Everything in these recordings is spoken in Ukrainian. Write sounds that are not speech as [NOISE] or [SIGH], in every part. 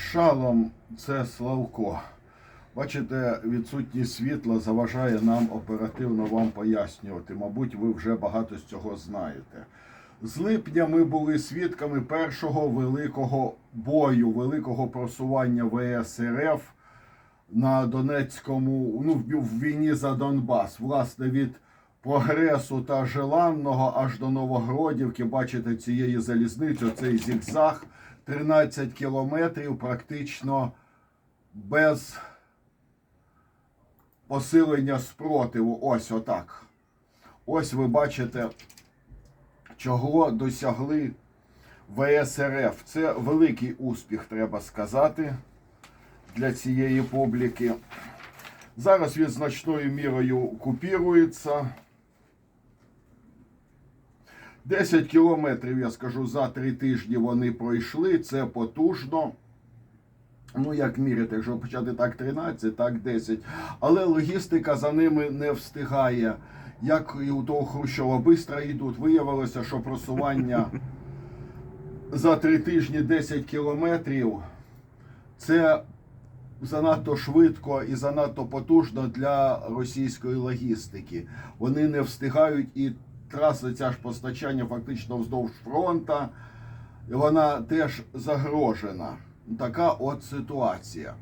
Шалом це Славко. Бачите, відсутність світла заважає нам оперативно вам пояснювати. Мабуть, ви вже багато з цього знаєте. З липня ми були свідками першого великого бою, великого просування ВС на Донецькому, ну, в війні за Донбас. Власне, від прогресу та Желанного аж до Новогродівки, бачите, цієї залізниці, цей зігзаг, 13 кілометрів практично без посилення спротиву. Ось отак. Ось ви бачите, чого досягли ВСРФ. Це великий успіх, треба сказати, для цієї публіки. Зараз він значною мірою купірується. 10 кілометрів, я скажу, за три тижні вони пройшли. Це потужно. Ну, як міряти, якщо почати так 13, так 10. Але логістика за ними не встигає. Як і у того Хрущова бистро йдуть. Виявилося, що просування [LAUGHS] за три тижні 10 кілометрів це занадто швидко і занадто потужно для російської логістики. Вони не встигають і траса ця ж постачання фактично вздовж фронта. І вона теж загрожена. Така от ситуація.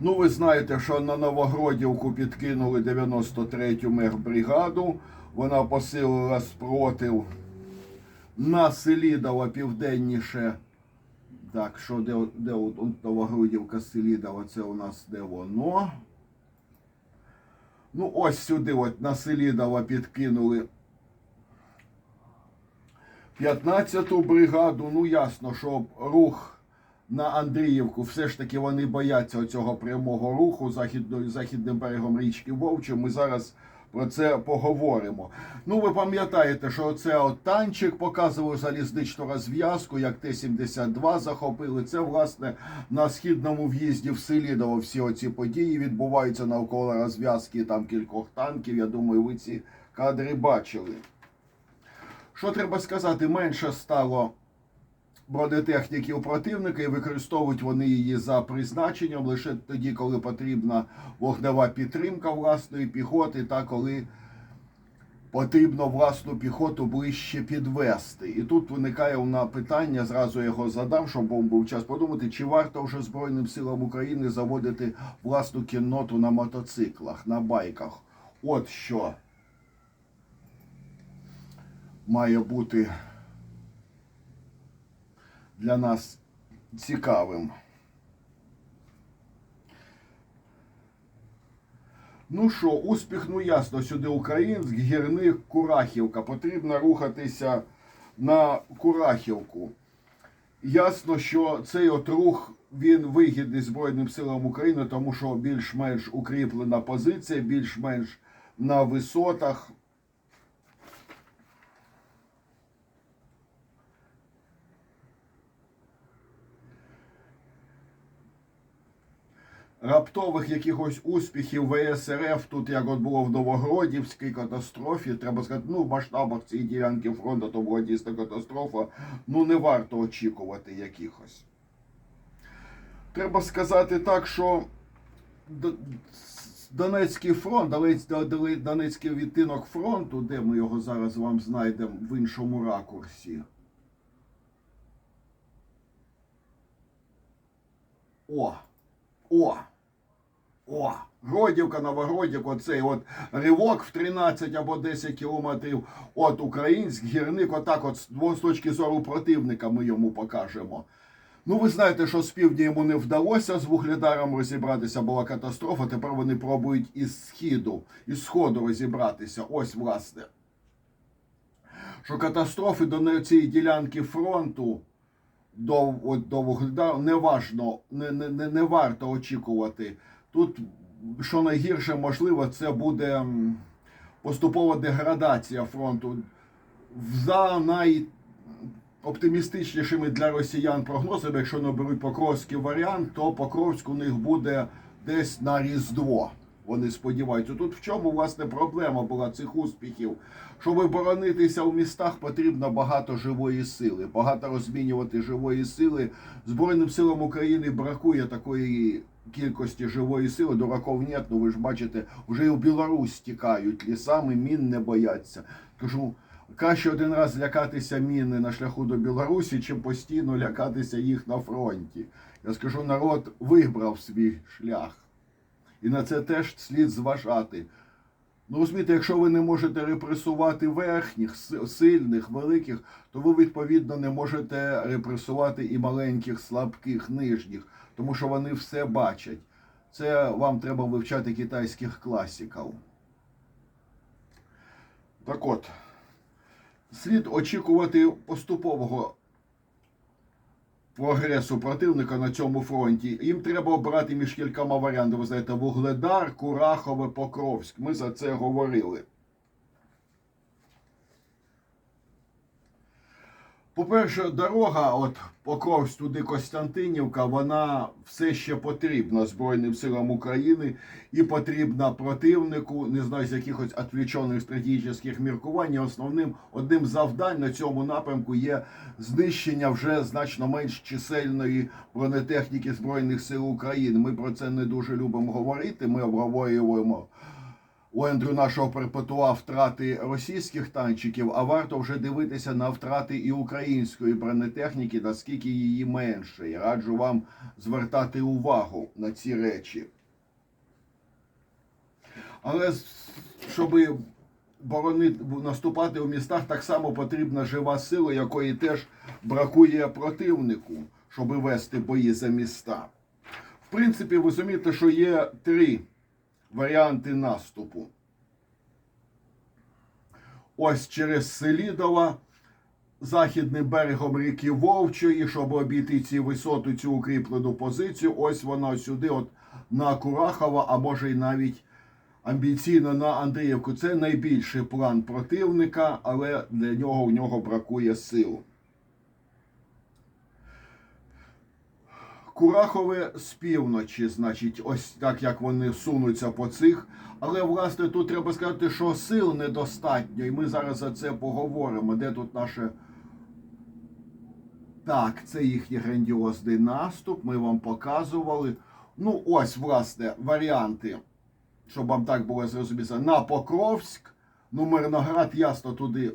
Ну, ви знаєте, що на Новогродівку підкинули 93-ю мехбригаду. Вона посилила спротив на Селідово південніше. Так, що де, де от, Новогродівка Селідово, це у нас де воно. Ну, ось сюди, от на Селідово підкинули 15-ту бригаду. Ну, ясно, що рух на Андріївку, все ж таки вони бояться цього прямого руху західним берегом річки Вовче. Ми зараз про це поговоримо. Ну, ви пам'ятаєте, що це от танчик показував залізничну розв'язку, як Т-72 захопили. Це, власне, на східному в'їзді в Селідово всі оці події відбуваються навколо розв'язки там кількох танків. Я думаю, ви ці кадри бачили. Що треба сказати, менше стало бронетехніки у противника і використовують вони її за призначенням лише тоді, коли потрібна вогнева підтримка власної піхоти, та коли потрібно власну піхоту ближче підвести. І тут виникає нас питання, зразу його задам, щоб був час подумати, чи варто вже Збройним силам України заводити власну кінноту на мотоциклах, на байках. От що має бути для нас цікавим. Ну що, успіх, ну ясно, сюди Українськ, гірник, Курахівка. Потрібно рухатися на Курахівку. Ясно, що цей от рух він вигідний Збройним силам України, тому що більш-менш укріплена позиція, більш-менш на висотах. Раптових якихось успіхів ВСРФ, тут як от було в Новогродівській катастрофі, треба сказати, ну в масштабах цієї ділянки фронту то була дійсно катастрофа. Ну не варто очікувати якихось. Треба сказати так, що Донецький фронт, Донецький відтинок фронту, де ми його зараз вам знайдемо в іншому ракурсі. О! О! О! Гродівка, Новогродівка, оцей от ривок в 13 або 10 кілометрів. От український гірник, отак, от з точки зору противника ми йому покажемо. Ну, ви знаєте, що з півдня йому не вдалося з вугледаром розібратися, була катастрофа. Тепер вони пробують із східу, із сходу розібратися. Ось, власне. Що катастрофи до цієї ділянки фронту до, от, до Вугледару не важно, не, не, не, не варто очікувати. Тут, що найгірше, можливо, це буде поступова деградація фронту. За найоптимістичнішими для росіян прогнозами, якщо не беруть Покровський варіант, то Покровськ у них буде десь на Різдво. вони сподіваються. Тут в чому власне проблема була цих успіхів? Щоб боронитися у містах, потрібно багато живої сили, багато розмінювати живої сили. Збройним силам України бракує такої кількості живої сили. Дураков нет, ну ви ж бачите, вже і в Білорусь тікають лісами, мін не бояться. Кажу, краще один раз лякатися міни на шляху до Білорусі, чим постійно лякатися їх на фронті. Я скажу, народ вибрав свій шлях. І на це теж слід зважати. Ну, розумієте, якщо ви не можете репресувати верхніх, сильних, великих, то ви відповідно не можете репресувати і маленьких, слабких, нижніх, тому що вони все бачать. Це вам треба вивчати китайських класиків. Так от, слід очікувати поступового прогресу противника на цьому фронті. Їм треба обирати між кількома варіантами. Ви знаєте, Вугледар, Курахове, Покровськ. Ми за це говорили. По-перше, дорога, от Покровськ туди Костянтинівка, вона все ще потрібна Збройним силам України і потрібна противнику, не знаю, з якихось відвлечених стратегічних міркувань. Основним одним завдань на цьому напрямку є знищення вже значно менш чисельної бронетехніки Збройних сил України. Ми про це не дуже любимо говорити. Ми обговорюємо у Ендрю нашого перепетуа втрати російських танчиків, а варто вже дивитися на втрати і української бронетехніки, наскільки її менше. Я раджу вам звертати увагу на ці речі. Але щоб боронити, наступати у містах, так само потрібна жива сила, якої теж бракує противнику, щоб вести бої за міста. В принципі, ви розумієте, що є три варіанти наступу. Ось через Селідова, західним берегом ріки Вовчої, щоб обійти ці висоту, цю укріплену позицію. Ось вона сюди, от на Курахова, а може й навіть амбіційно на Андріївку. Це найбільший план противника, але для нього в нього бракує сил. Курахове з півночі, значить, ось так як вони сунуться по цих. Але власне тут треба сказати, що сил недостатньо, і ми зараз за це поговоримо. Де тут наше. Так, це їхній грандіозний наступ. Ми вам показували. Ну, ось, власне, варіанти, щоб вам так було зрозуміло. На Покровськ, ну, Мирноград, ясно, туди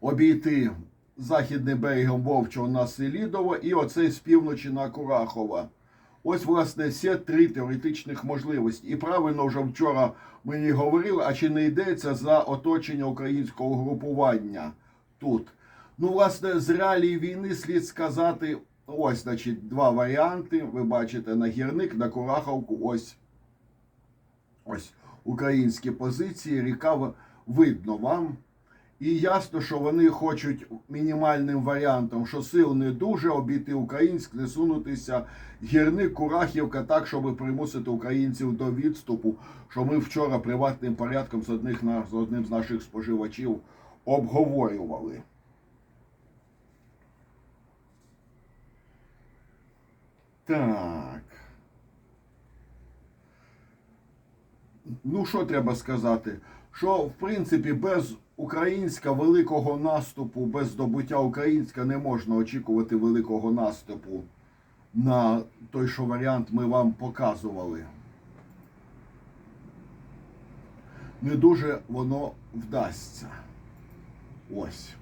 обійти західним берегом Вовчого на Селідово і оцей з півночі на Курахова. Ось, власне, всі три теоретичних можливості. І правильно вже вчора мені говорили, а чи не йдеться за оточення українського групування тут. Ну, власне, з реалій війни слід сказати, ось, значить, два варіанти. Ви бачите на гірник, на Кураховку, ось. Ось українські позиції, ріка видно вам. І ясно, що вони хочуть мінімальним варіантом, що сил не дуже обійти українськ, не сунутися гірник Курахівка так, щоб примусити українців до відступу. Що ми вчора приватним порядком з одних з одним з наших споживачів обговорювали. Так. Ну, що треба сказати? Що, в принципі, без українська великого наступу, без здобуття українська не можна очікувати великого наступу на той, що варіант ми вам показували. Не дуже воно вдасться. Ось.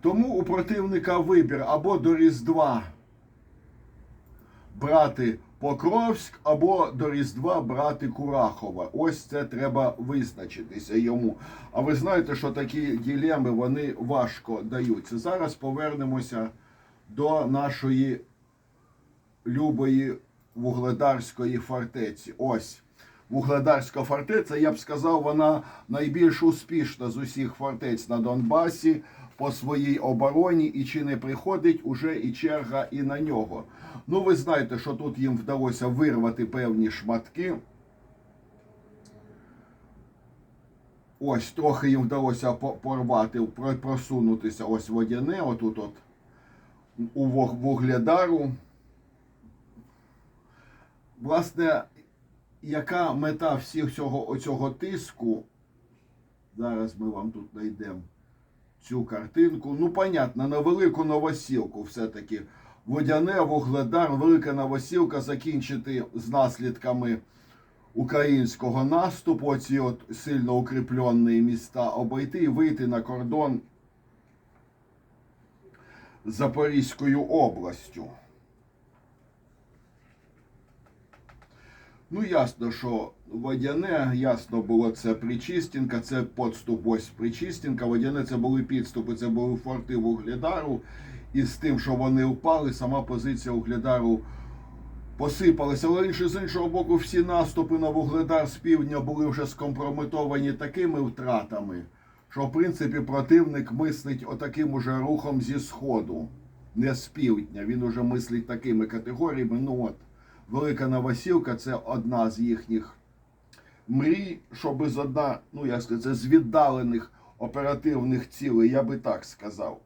Тому у противника вибір або до Різдва брати Покровськ або до Різдва брати Курахова. Ось це треба визначитися йому. А ви знаєте, що такі ділеми вони важко даються. Зараз повернемося до нашої любої Вугледарської фортеці. Ось. Вугледарська фортеця, я б сказав, вона найбільш успішна з усіх фортець на Донбасі по своїй обороні, і чи не приходить уже і черга і на нього. Ну, ви знаєте, що тут їм вдалося вирвати певні шматки. Ось трохи їм вдалося порвати, просунутися ось водяне, отут от. у Вуг- Вугледару. Власне, яка мета всіх цього оцього тиску? Зараз ми вам тут знайдемо цю картинку. Ну, понятно, на велику новосілку все-таки. Водяне, Вугледар, велика новосілка закінчити з наслідками українського наступу, оці от сильно укріплені міста обійти і вийти на кордон Запорізькою областю. Ну, ясно, що водяне, ясно було це Причистінка, це подступ ось Причистінка. Водяне це були підступи, це були форти Вугледару. І з тим, що вони впали, сама позиція Вугледару посипалася. Але інше з іншого боку, всі наступи на Вугледар з півдня були вже скомпрометовані такими втратами, що в принципі противник мислить отаким уже рухом зі сходу, не з півдня. Він уже мислить такими категоріями. Ну от, Велика Новосілка це одна з їхніх мрій, щоб з одна, ну як сказати, з віддалених оперативних цілей, я би так сказав.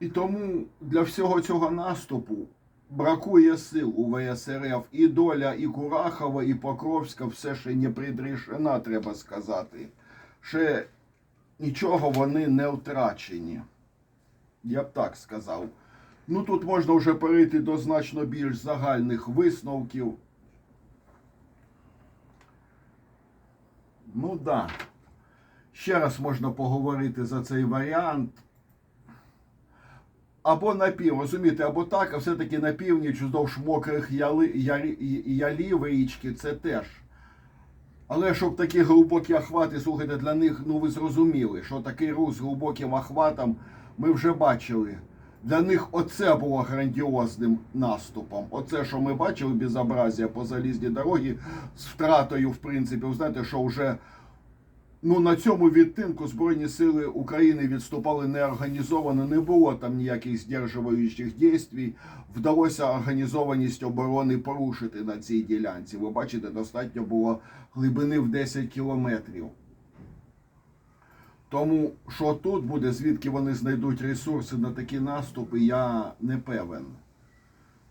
І тому для всього цього наступу бракує сил у ВСРФ. І доля і Курахова, і Покровська все ще не придрішена, треба сказати. Ще нічого вони не втрачені. Я б так сказав. Ну тут можна вже перейти до значно більш загальних висновків. Ну так. Да. Ще раз можна поговорити за цей варіант. Або на пів, розумієте, або так, а все-таки на північ вздовж мокрих яли, ярі, ялів річки це теж. Але щоб такі глибокі охвати, слухайте, для них, ну ви зрозуміли, що такий рух з глибоким охватом ми вже бачили. Для них оце було грандіозним наступом. Оце, що ми бачили, безобразія по залізній дорогі з втратою, в принципі, ви знаєте, що вже ну, на цьому відтинку Збройні сили України відступали неорганізовано, не було там ніяких здержуючих дій. Вдалося організованість оборони порушити на цій ділянці. Ви бачите, достатньо було глибини в 10 кілометрів. Тому що тут буде, звідки вони знайдуть ресурси на такі наступи, я не певен.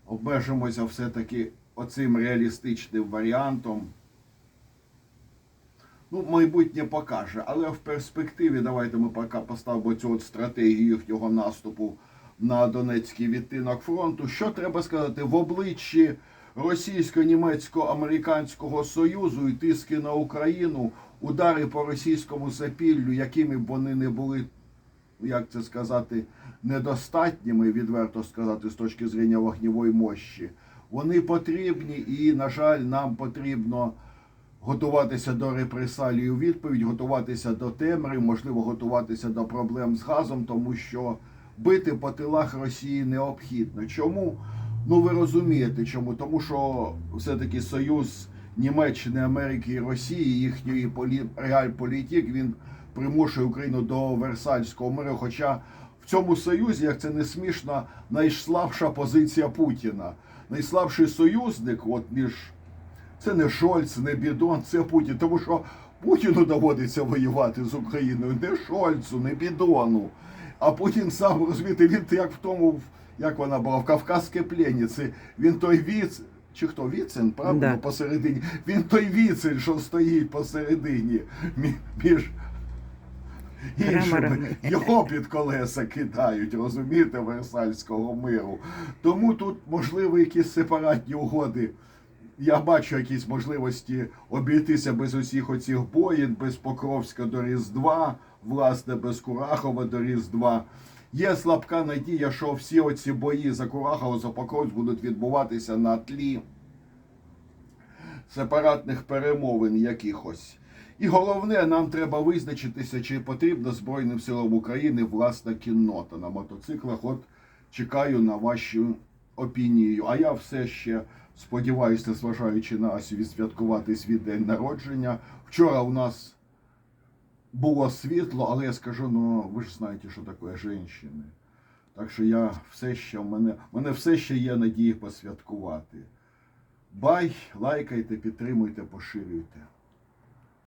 Обмежимося все-таки оцим реалістичним варіантом. Ну, майбутнє покаже, але в перспективі давайте ми поки поставимо цю от стратегію їхнього наступу на Донецький відтинок фронту. Що треба сказати в обличчі російсько-німецько-американського союзу і тиски на Україну, удари по російському запіллю, якими б вони не були, як це сказати, недостатніми, відверто сказати, з точки зрення вогневої мощі, вони потрібні і, на жаль, нам потрібно готуватися до репресалій у відповідь, готуватися до темри, можливо, готуватися до проблем з газом, тому що бити по тилах Росії необхідно. Чому? Ну ви розумієте, чому? Тому що все-таки союз Німеччини, Америки і Росії, їхньої полі... реальполітик, він примушує Україну до Версальського миру. Хоча в цьому союзі, як це не смішно, найслабша позиція Путіна. Найслабший союзник, от між це не Шольц, не Бідон, це Путін. Тому що Путіну доводиться воювати з Україною, не Шольцу, не Бідону. А Путін сам розумієте, він як в тому, як вона була, в Кавказській пленниці, він той віц. Чи хто Віцин, правда, Да. посередині. Він той віцин, що стоїть посередині між іншими. Його під колеса кидають, розумієте, Версальського миру. Тому тут можливі якісь сепаратні угоди. Я бачу якісь можливості обійтися без усіх оцих боїн, без Покровська до Різдва, власне, без Курахова до Різдва. Є слабка надія, що всі оці бої за Курахова, за Покровськ будуть відбуватися на тлі сепаратних перемовин якихось. І головне, нам треба визначитися, чи потрібна Збройним силам України власна кіннота на мотоциклах. От чекаю на вашу опінію. А я все ще сподіваюся, зважаючи на Асю, відсвяткувати свій день народження. Вчора у нас було світло, але я скажу, ну ви ж знаєте, що таке жінки. Так що я все ще в мене, мене все ще є надії посвяткувати. Бай, лайкайте, підтримуйте, поширюйте.